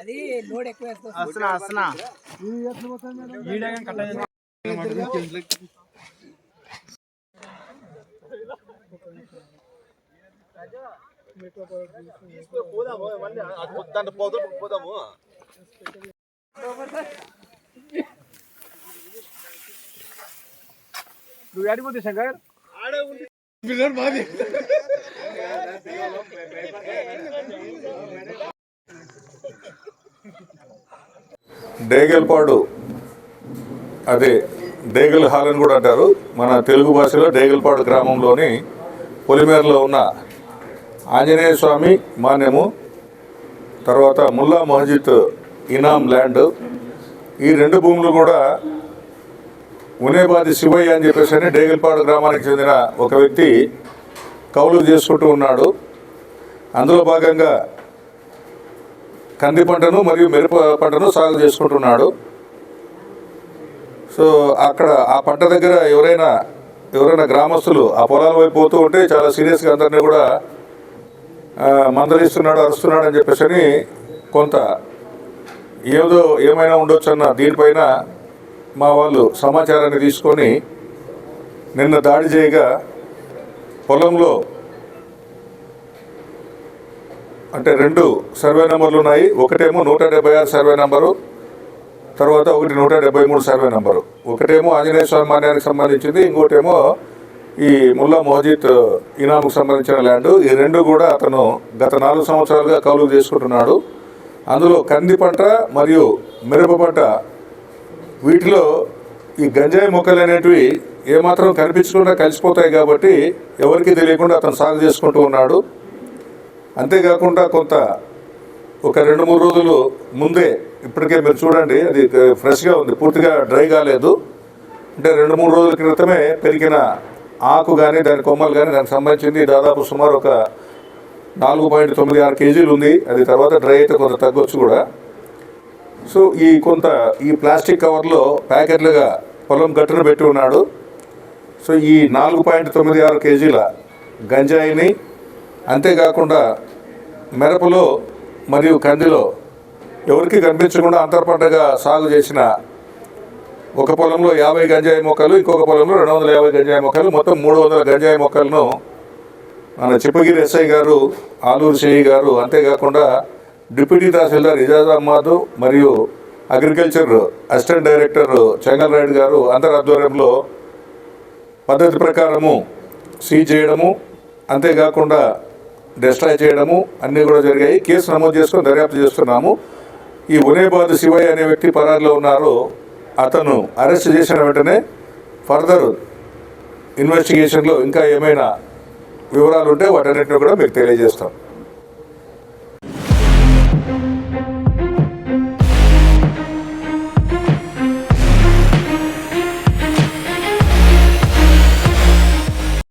అది లోడ్ ఎక్కువ వేస్తుంది. వస్తున్నా నువ్వు ఏడిపోతే శంకర్? డేగల్పాడు అదే డేగల్ హాల్ అని కూడా అంటారు. మన తెలుగు భాషలో డేగల్పాడు గ్రామంలోని పొలిమేరలో ఉన్న ఆంజనేయ స్వామి మాన్యము తర్వాత ముల్లా మస్జిద్ ఇనాం ల్యాండ్. ఈ రెండు భూములు కూడా ఉనేబాది శివయ్య అని చెప్పేసి అని డేగల్పాడు గ్రామానికి చెందిన ఒక వ్యక్తి కౌలు చేసుకుంటూ ఉన్నాడు. అందులో భాగంగా కంది పంటను మరియు మిరప పంటను సాగు చేసుకుంటున్నాడు సో అక్కడ ఆ పంట దగ్గర ఎవరైనా ఎవరైనా గ్రామస్తులు ఆ పొలాల వైపు పోతూ ఉంటే చాలా సీరియస్గా అందరినీ కూడా మందలిస్తున్నాడు అరుస్తున్నాడు అని చెప్పేసి అని కొంత ఏదో ఏమైనా ఉండొచ్చు అన్న దీనిపైన మా వాళ్ళు సమాచారాన్ని తీసుకొని నిన్న దాడి చేయగా పొలంలో అంటే రెండు సర్వే నెంబర్లు ఉన్నాయి. ఒకటేమో నూట డెబ్బై ఆరు సర్వే నెంబరు తర్వాత ఒకటి నూట డెబ్బై మూడు సర్వే నెంబరు. ఒకటేమో ఆంజనేయ స్వామి మాన్యానికి సంబంధించింది ఇంకోటేమో ఈ ముల్లా మోహజిత్ ఇనాముకు సంబంధించిన ల్యాండ్. ఈ రెండు కూడా అతను గత నాలుగు సంవత్సరాలుగా కౌలు చేసుకుంటున్నాడు. అందులో కంది పంట మరియు మిరప పంట వీటిలో ఈ గంజాయి మొక్కలు అనేటివి ఏమాత్రం కనిపించకుండా కలిసిపోతాయి కాబట్టి ఎవరికీ తెలియకుండా అతను సాగు చేసుకుంటూ ఉన్నాడు. అంతేకాకుండా కొంత ఒక రెండు మూడు రోజులు ముందే ఇప్పటికే మీరు చూడండి అది ఫ్రెష్గా ఉంది పూర్తిగా డ్రై కాలేదు. అంటే రెండు మూడు రోజుల క్రితమే పెరిగిన ఆకు కానీ దాని కొమ్మలు కానీ దానికి సంబంధించింది దాదాపు సుమారు ఒక నాలుగు పాయింట్ తొమ్మిది ఆరు కేజీలు ఉంది. అది తర్వాత డ్రై అయితే కొంత తగ్గొచ్చు కూడా. సో ఈ కొంత ఈ ప్లాస్టిక్ కవర్లో ప్యాకెట్లుగా పొలం గట్టున పెట్టి ఉన్నాడు. సో ఈ నాలుగు పాయింట్ తొమ్మిది ఆరు కేజీల గంజాయిని అంతేకాకుండా మిరపలో మరియు కందిలో ఎవరికి కనిపించకుండా అంతర్పంటగా సాగు చేసిన ఒక పొలంలో యాభై గంజాయి మొక్కలు ఇంకొక పొలంలో రెండు వందల యాభై గంజాయి మొక్కలు మొత్తం మూడు వందల గంజాయి మొక్కలను మన చిప్పగిరి ఎస్ఐ గారు ఆలూరు సిఐ గారు అంతేకాకుండా డిప్యూటీ తహసీల్దార్ ఇజాజ్ అహ్మద్ మరియు agriculture assistant director Chengal Rayudu గారు అందరి ఆధ్వర్యంలో పద్ధతి ప్రకారము సీజ్ చేయడము అంతేకాకుండా డిస్ట్రాయ్ చేయడము అన్నీ కూడా జరిగాయి. కేసు నమోదు చేసుకొని దర్యాప్తు చేస్తున్నాము. ఈ ఉనేబాద్ శివయ్య అనే వ్యక్తి పరారిలో ఉన్నారు అతను అరెస్ట్ చేసిన వెంటనే ఫర్దర్ ఇన్వెస్టిగేషన్లో ఇంకా ఏమైనా వివరాలు ఉంటే వాటన్నిటిని కూడా మీకు తెలియజేస్తాం.